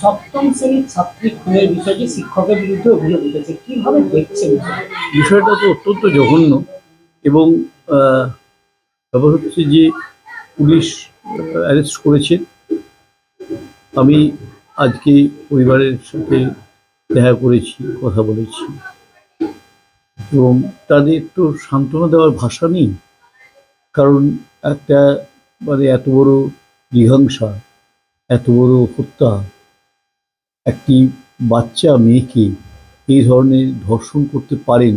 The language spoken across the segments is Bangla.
সপ্তম শ্রেণির ছাত্রী খুনের বিষয়টি শিক্ষকের বিরুদ্ধে অভিযোগ উঠেছে। কীভাবে দেখছেন বিষয়টা? তো অত্যন্ত জঘন্য এবং ব্যাপার হচ্ছে যে পুলিশ অ্যারেস্ট করেছে। আমি আজকে পরিবারের সাথে দেখা করেছি, কথা বলেছি। এবং তাদের তো সান্ত্বনা দেওয়ার ভাষা নেই। কারণ একটা মানে এত বড় জিঘাংসা এত বড় হত্যা? একটি বাচ্চা মেয়েকে এই ধরনের ধর্ষণ করতে পারেন,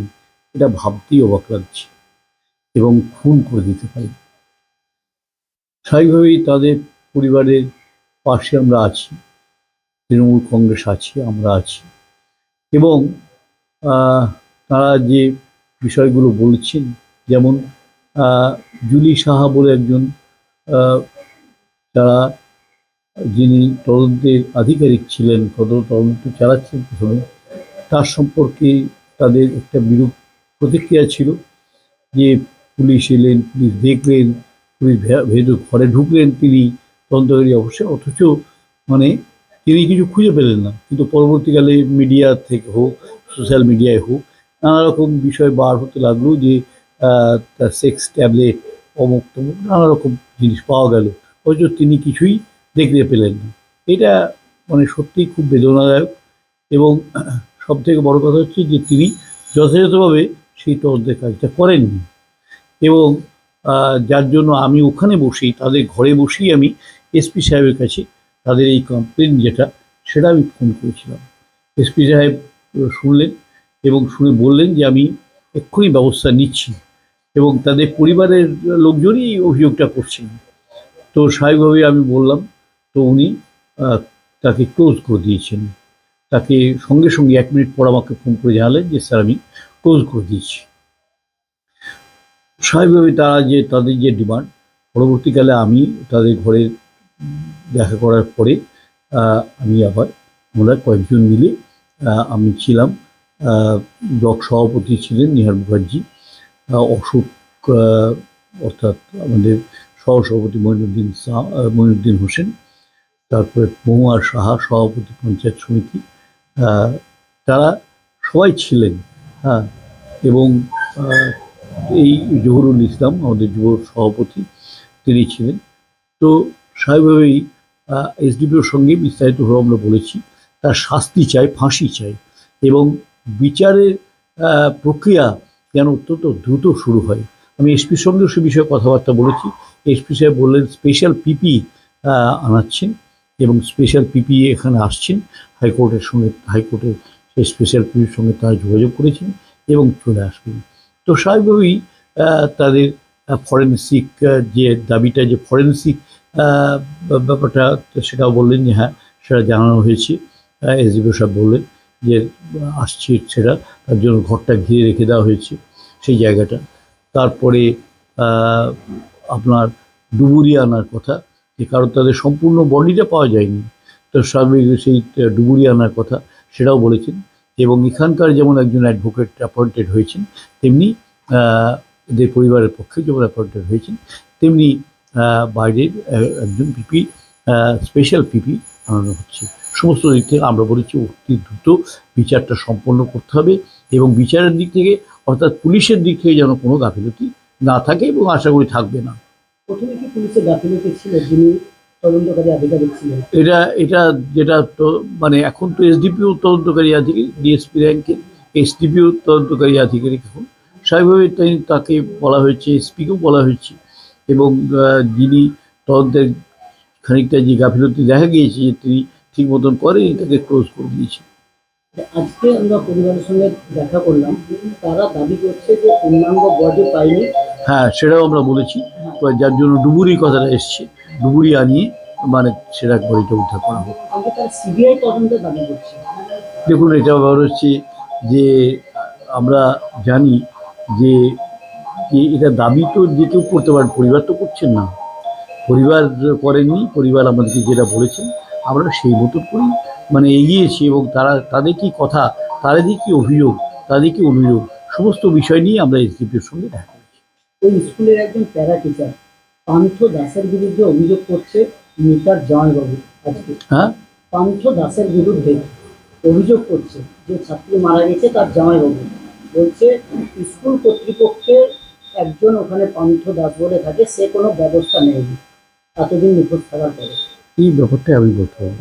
এটা ভাবতেই অবাক লাগছে এবং খুন করে দিতে পারেন স্বাভাবিকভাবেই তাদের পরিবারের পাশে আমরা আছি, তৃণমূল কংগ্রেস আছে, আমরা আছি। এবং তারা যে বিষয়গুলো বলছেন, যেমন জুলি সাহা বলে একজন যারা যিনি তদন্তের আধিকারিক ছিলেন, তদন্ত তদন্ত চালাচ্ছেন প্রথমে, তার সম্পর্কে তাদের একটা বিরূপ প্রতিক্রিয়া ছিল যে পুলিশ এলেন, পুলিশ দেখলেন, পুলিশ ভেতর ঘরে ঢুকলেন, তিনি তদন্তকারী অবশ্যই অথচ মানে তিনি কিছু খুঁজে পেলেন না। কিন্তু পরবর্তীকালে মিডিয়া থেকে হোক, সোশ্যাল মিডিয়ায় হোক নানা রকম বিষয় বার হতে লাগল যে সেক্স ট্যাবলেট অমুক তমুক নানা রকম জিনিস পাওয়া গেল। অথচ তিনি কিছুই দেখতে পেলেন। না এটা মানে সত্যিই খুব বেদনাদায়ক এবং সব থেকে বড় কথা হচ্ছে যে তিনি যথাযথভাবে সেই তদন্তের কাজটা করেননি এবং যার জন্য আমি ওখানে বসেই, তাদের ঘরে বসেই আমি এসপি সাহেবের কাছে তাদের এই কমপ্লেন যেটা, সেটা আমি ফোন করেছিলাম। এসপি সাহেব শুনলেন এবং শুনে বললেন যে আমি এক্ষুনি ব্যবস্থা নিচ্ছি এবং তাদের পরিবারের লোকজনই অভিযোগটা করছেন। তো স্বাভাবিকভাবে আমি বললাম তো উনি তাকে ক্লোজ করে দিয়েছেন। তাকে সঙ্গে সঙ্গে এক মিনিট পর আমাকে ফোন করে জানালেন যে স্যার আমি ক্লোজ করে দিয়েছি। স্বাভাবিকভাবে তারা যে তাদের যে ডিমান্ড পরবর্তীকালে আমি তাদের ঘরে দেখা করার পরে আমি আবার আমরা কয়েকজন মিলে আমি ছিলাম ব্লক সভাপতি ছিলেন নিহার মুখার্জি অশোক অর্থাৎ আমাদের সহসভাপতি মঈনুদ্দিন শাহ আহ, মঈনুদ্দিন হোসেন তারপরে মহুয়ার সাহা, সভাপতি পঞ্চায়েত সমিতি তারা সবাই ছিলেন হ্যাঁ এবং এই জহুরুল ইসলাম, আমাদের যুব সভাপতি, তিনি ছিলেন। তো স্বাভাবিকভাবেই এসডিপিওর সঙ্গে বিস্তারিতভাবে আমরা বলেছি, তার শাস্তি চাই, ফাঁসি চাই, এবং বিচারের প্রক্রিয়া যেন অত্যন্ত দ্রুত শুরু হয়। আমি এসপির সঙ্গেও সে বিষয়ে কথাবার্তা বলেছি। এসপি সাহেব বললেন, স্পেশাল পিপি আনাচ্ছেন। এবং স্পেশাল পিপি এখানে আসছেন। হাইকোর্টের সঙ্গে, হাইকোর্টের সেই স্পেশাল পিপির সঙ্গে তারা যোগাযোগ করেছেন এবং চলে আসবেন। তো স্বাভাবিকভাবেই তাদের ফরেন্সিক যে দাবিটা, যে ফরেন্সিক ব্যাপারটা, সেটাও বললেন যে হ্যাঁ সেটা জানানো হয়েছে। এসডিপি সাহেব বললেন যে, আসছে সেটা, তার জন্য ঘরটা ঘিরে রেখে দেওয়া হয়েছে সেই জায়গাটা। তারপরে আপনার ডুবুরি আনার কথা যে কারণ তাদের সম্পূর্ণ বডিটা পাওয়া যায়নি। তো স্বাভাবিক সেই ডুবুরি আনার কথা সেটাও বলেছেন এবং এখানকার যেমন একজন অ্যাডভোকেট অ্যাপয়েন্টেড হয়েছেন, তেমনি এদের পরিবারের পক্ষে যেমন অ্যাপয়েন্টেড হয়েছেন, তেমনি বাইরের একজন পিপি স্পেশাল পিপি আনানো হচ্ছে। সমস্ত দিক থেকে আমরা বলেছি অতি দ্রুত বিচারটা সম্পন্ন করতে হবে এবং বিচারের দিক থেকে অর্থাৎ পুলিশের দিক থেকে যেন কোনো গাফিলতি না থাকে এবং আশা করি থাকবে না। প্রথমে কি পুলিশের গাফিলতি ছিল? যিনি তদন্তকারী আধিকারিক ছিলেন। এটা এটা যেটা তো মানে এখন তো এসডিপিও তদন্তকারী আধিকারিক, ডিএসপি র্যাঙ্কের এসডিপিও তদন্তকারী আধিকারিক এখন। স্বাভাবিকভাবে তাই তাকে বলা হয়েছে, এসপিকেও বলা হয়েছে। এবং যিনি তদন্তের খানিকটা যে গাফিলতি দেখা গিয়েছে যে তিনি ঠিক মতন করেনি, তাকে ক্লোজ করে দিয়েছে। আজকে আমরা পরিবারের সঙ্গে দেখা করলাম। তারা দাবি করছে যে পূর্ণাঙ্গ বডি পাইনি। হ্যাঁ সেটাও আমরা বলেছি। তো যার জন্য ডুবুরি কথাটা এসছে। ডুবুরি আনিয়ে মানে সেটা বডিটা উদ্ধার করা হোক। সিবিআই তদন্তের দাবি করছে। দেখুন এটা ব্যাপার হচ্ছে যে আমরা জানি যে এটা দাবি তো যে কেউ করতে পারেন পরিবার তো করছেন না। পরিবার করেননি পরিবার আমাদেরকে যেটা বলেছেন আমরা সেই মতো করেই মানে এগিয়েছি এবং তারা তাদের কি কথা তাদের কি অভিযোগ তাদের কি অভিযোগ সমস্ত বিষয় নিয়ে আমরা এসডিপির সঙ্গে দেখা করেছি। ওই স্কুলের একজন প্যারা টিচার পান্থ দাসের বিরুদ্ধে অভিযোগ করছে মিতার জামাইবাবু আজকে। হ্যাঁ? পান্থ দাসের বিরুদ্ধে অভিযোগ করছে যে ছাত্রী মারা গেছে তার জামাইবাবু। বলছে স্কুল কর্তৃপক্ষের একজন ওখানে পান্থ দাস বলে থাকে সে কোনো ব্যবস্থা নেয়নি। এতদিন নিখোঁজ থাকার পরে। এই ব্যাপারটা আমি বলতে পারব